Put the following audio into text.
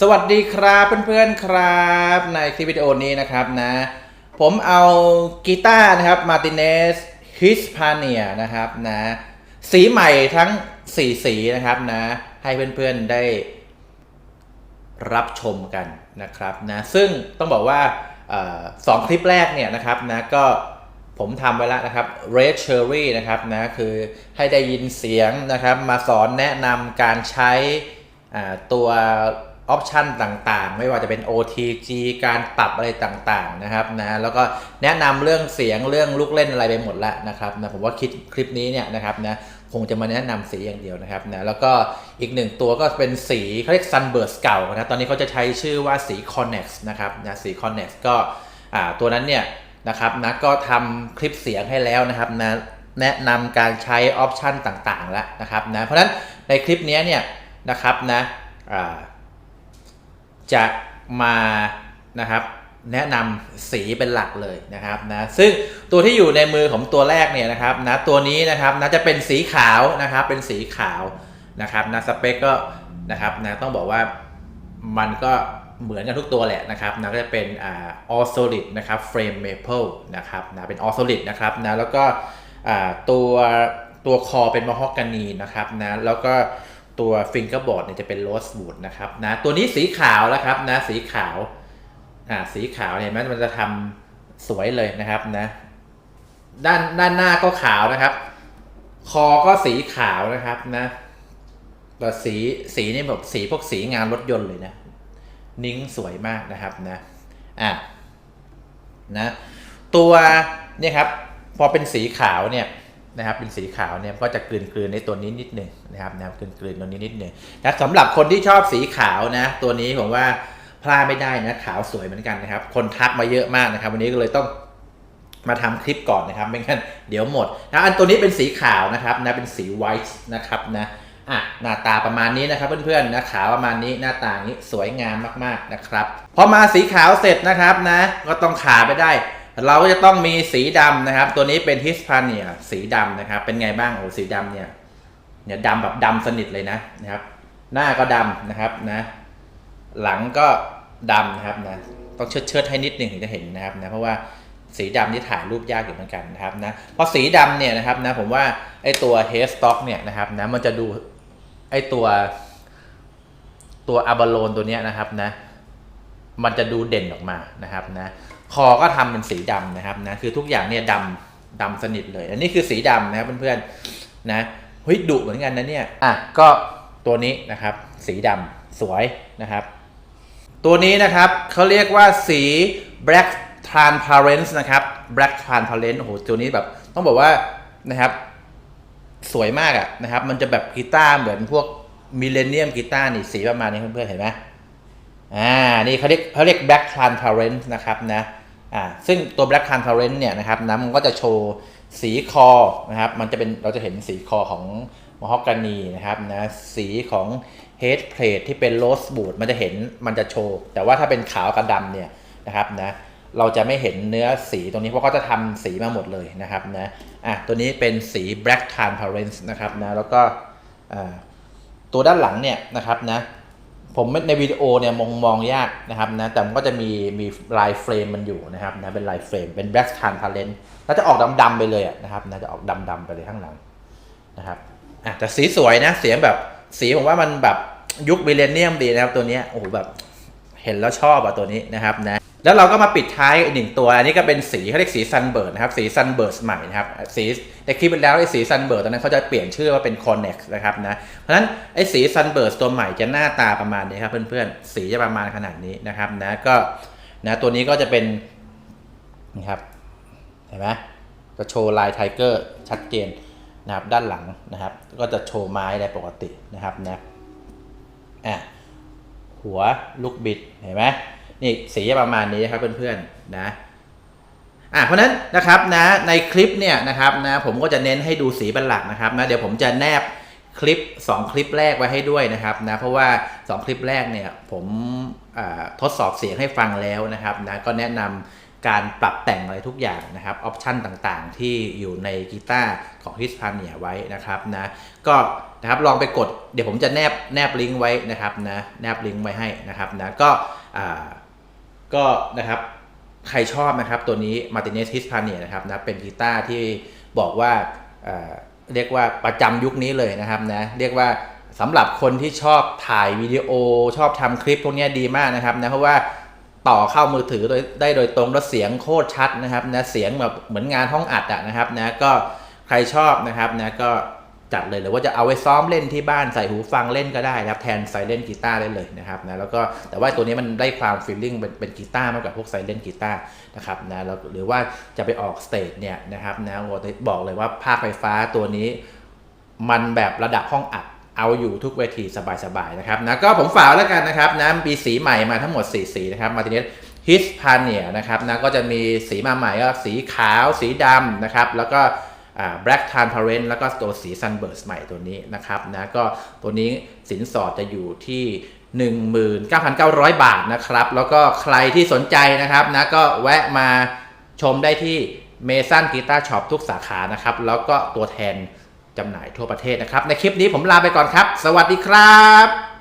สวัสดีครับเพื่อนๆครับในคลิปวิดีโอนี้นะครับนะ ผมเอากีตาร์นะครับมาติเนสฮิสพาเนียนะครับนะสีใหม่ทั้ง 4 สีนะครับนะ ให้เพื่อนๆได้รับชมกันนะครับนะซึ่งต้องบอกว่าออสองคลิปแรกเนี่ยนะครับนะก็ผมทำไว้แล้วนะครับ Red Cherry นะครับนะคือให้ได้ยินเสียงนะครับ มาสอนแนะนำการใช้ตัว ออปชันต่างๆ ไม่ว่าจะเป็น OTG การปรับอะไรต่างๆนะครับนะแล้วก็แนะนำเรื่องเสียงเรื่องลูกเล่นอะไรไปหมดแล้วนะครับนะผมว่าคลิปคลิปนี้เนี่ยนะครับนะคงจะมาแนะนำสีอย่างเดียวนะครับนะแล้วก็อีกหนึ่งตัวก็เป็นสีเขาเรียก Sunburst เก่านะตอนนี้เขาจะใช้ชื่อว่าสี Connex นะครับนะสี Connex ก็อ่าตัวนั้นเนี่ยนะครับนะก็ทำคลิปเสียงให้แล้วนะครับนะแนะนำการใช้ออปชันต่างๆแล้วนะครับนะเพราะฉะนั้นในคลิปนี้เนี่ยนะครับนะอ่า จะมานะครับแนะนำสีเป็นหลักเลยนะครับนะซึ่งตัวที่อยู่ในมือของตัวแรกเนี่ยนะครับนะตัวนี้นะครับนะจะเป็นสีขาวนะครับเป็นสีขาวนะครับนะสเปคก็นะครับนะต้องบอกว่ามันก็เหมือนกันทุกตัวแหละนะครับนะก็จะเป็นอ่า all solid นะครับ frame maple นะครับนะเป็น all solid นะครับนะแล้วก็อ่าตัวตัวคอเป็น mahogany นะครับนะแล้วก็ ตัว fingerboard เนี่ยจะเป็น rosewood นะครับนะตัวนี้สีขาวแล้วครับนะสีขาวอ่าสีขาวเนี่ยมันมันจะทำสวยเลยนะครับนะด้านด้านหน้าก็ขาวนะครับ คอก็สีขาวนะครับนะแต่สีสีนี่แบบสีพวกสีงานรถยนต์เลยนะ นิ้งสวยมากนะครับนะอะนะตัวเนี่ยครับพอเป็นสีขาวเนี่ย นะครับเป็นสีขาวเนี่ยก็จะกลืนกลืนในตัวนี้นิดหนึ่งนะครับนะครับกลืนกลืนตัวนี้นิดหนึ่งนะสำหรับคนที่ชอบสีขาวนะตัวนี้ผมว่าพลาดไม่ได้นะขาวสวยเหมือนกันนะครับ คนทักมาเยอะมากนะครับ วันนี้ก็เลยต้องมาทำคลิปก่อนนะครับไม่งั้นเดี๋ยวหมดนะอันตัวนี้เป็นสีขาวนะครับนะเป็นสีไวท์นะครับนะอะหน้าตาประมาณนี้นะครับเพื่อนๆนะขาวประมาณนี้หน้าตานี้สวยงามมากๆนะครับ พอมาสีขาวเสร็จนะครับนะ ก็ต้องขาไปได้ เราก็จะต้องมีสีดำนะครับ ตัวนี้เป็นฮิสพาเนียสีดำนะครับ เป็นไงบ้างโอ้สีดำเนี่ยเนี่ยดำแบบดำสนิทเลยนะนะครับ หน้าก็ดำนะครับนะ หลังก็ดำนะครับนะต้องเชิดเชิดให้นิดหนึ่งถึงจะเห็นนะครับนะเพราะว่าสีดำนี่ถ่ายรูปยากอยู่เหมือนกันนะครับนะเพอสีดำเนี่ยนะครับนะผมว่าไอตัวเฮสต็อกเนี่ยนะครับนะมันจะดูไอตัวตัวอาบาโลนตัวเนี้ยนะครับนะมันจะดูเด่นออกมานะครับนะ คอก็ทำเป็นสีดำนะครับนะคือทุกอย่างเนี่ยดำดำสนิทเลย อันนี้คือสีดำนะครับเพื่อนๆนะเฮ้ยดุเหมือนกันนะเนี่ยอะก็ตัวนี้นะครับ สีดำสวยนะครับ ตัวนี้นะครับเขาเรียกว่าสี black transparent นะครับ black transparent โอ้โหตัวนี้แบบต้องบอกว่านะครับ สวยมากอะนะครับ มันจะแบบกีตาร์เหมือนพวกมิเลเนียมกีตาร์นี่สีประมาณนี้เพื่อนๆเห็นไหมอ่า นี่เขาเรียกเขาเรียก black transparent นะครับนะ อ่าซึ่งตัว black transparent เนี่ยนะครับนะมันก็จะโชว์สีคอนะครับมันจะเป็นเราจะเห็นสีคอของมอฮอกานีนะครับนะสีของ head plate ที่เป็น rose wood มันจะเห็นมันจะโชว์ แต่ว่าถ้าเป็นขาวกับดำเนี่ยนะครับนะเราจะไม่เห็นเนื้อสีตรงนี้เพราะเขาจะทำสีมาหมดเลยนะครับนะอะตัวนี้เป็นสี black transparent นะครับนะแล้วก็อ่าตัวด้านหลังเนี่ยนะครับนะ ผมในวิดีโอเนี่ยมองมองยากนะครับนะแต่มันก็จะมีมีลายเฟรมมันอยู่นะครับนะเป็นลายเฟรมเป็น black transparent แล้วจะออกดำๆไปเลยอะนะครับนะจะออกดำๆไปเลยข้างหลังนะครับอะแต่สีสวยนะเสียงแบบสีผมว่ามันแบบยุคมิเลเนียมดีนะครับตัวนี้โอ้โหแบบเห็นแล้วชอบอะตัวนี้นะครับนะ แล้วเราก็มาปิดท้ายอีกหนึ่งตัว อันนี้ก็เป็นสีเขาเรียกสีซันเบิร์ดนะครับ สีซันเบิร์ดใหม่นะครับ สีในคลิปไปแล้วไอ้สีซันเบิร์ดตอนนั้นเขาจะเปลี่ยนชื่อว่าเป็นคอนเน็กนะครับนะ เพราะฉะนั้นไอ้สีซันเบิร์ดตัวใหม่จะหน้าตาประมาณนี้ครับเพื่อนๆ สีจะประมาณขนาดนี้นะครับนะ ก็นะตัวนี้ก็จะเป็นนะครับ เห็นไหมจะโชว์ลายไทเกอร์ชัดเจนนะครับด้านหลังนะครับ ก็จะโชว์ไม้ได้ปกตินะครับนะ อะหัวลูกบิดเห็นไหม นี่สีประมาณนี้ครับเพื่อนๆนะอะเพราะนั้นนะครับนะในคลิปเนี่ยนะครับนะผมก็จะเน้นให้ดูสีเป็นหลักนะครับนะเดี๋ยวผมจะแนบคลิป 2 คลิปแรกไว้ให้ด้วยนะครับนะเพราะว่า 2 คลิปแรกเนี่ยผมทดสอบเสียงให้ฟังแล้วนะครับนะก็แนะนำการปรับแต่งอะไรทุกอย่างนะครับออปชันต่างๆ ที่อยู่ในกีตาร์ของฮิสพาเนียไว้นะครับนะก็นะครับลองไปกดเดี๋ยวผมจะแนบแนบลิงก์ไว้นะครับนะแนบลิงก์ไว้ให้นะครับนะก็อ่า ก็นะครับใครชอบนะครับตัวนี้ Martinez Hispania นะครับนะเป็นกีตาร์ที่บอกว่าเรียกว่าประจำยุคนี้เลยนะครับนะเรียกว่าสำหรับคนที่ชอบถ่ายวิดีโอชอบทำคลิปพวกนี้ดีมากนะครับนะเพราะว่าต่อเข้ามือถือได้โดยตรงแล้วเสียงโคตรชัดนะครับนะเสียงแบบเหมือนงานห้องอัดอะนะครับนะก็ใครชอบนะครับนะก็ จัดเลยหรือว่าจะเอาไว้ซ้อมเล่นที่บ้านใส่หูฟังเล่นก็ได้นะครับแทนไซเลนกีตาร์ได้เลยนะครับนะแล้วก็แต่ว่าตัวนี้มันได้ความฟีลลิ่งเป็นเป็นกีตาร์มากกว่าพวกไซเลนกีตาร์นะครับนะแล้วหรือว่าจะไปออกสเตจเนี่ยนะครับนะบอกเลยว่าภาคไฟฟ้าตัวนี้ มันแบบระดับห้องอัดเอาอยู่ทุกเวทีสบายๆนะครับนะก็ผมฝากแล้วกันนะครับนะมีสีใหม่มาทั้งหมด 4 สีนะครับมาติเนสฮิสพาเนียนะครับนะก็จะมีสีมาใหม่ก็สีขาวสีดำนะครับแล้วก็ อ่า black transparent แล้วก็ตัวสี sunburst ใหม่ตัวนี้นะครับนะก็ตัวนี้สินสอดจะอยู่ที่ 19,900 บาทนะครับ แล้วก็ใครที่สนใจนะครับนะก็แวะมาชมได้ที่เมซันกีตาร์ช็อปทุกสาขานะครับ แล้วก็ตัวแทนจำหน่ายทั่วประเทศนะครับ ในคลิปนี้ผมลาไปก่อนครับ สวัสดีครับ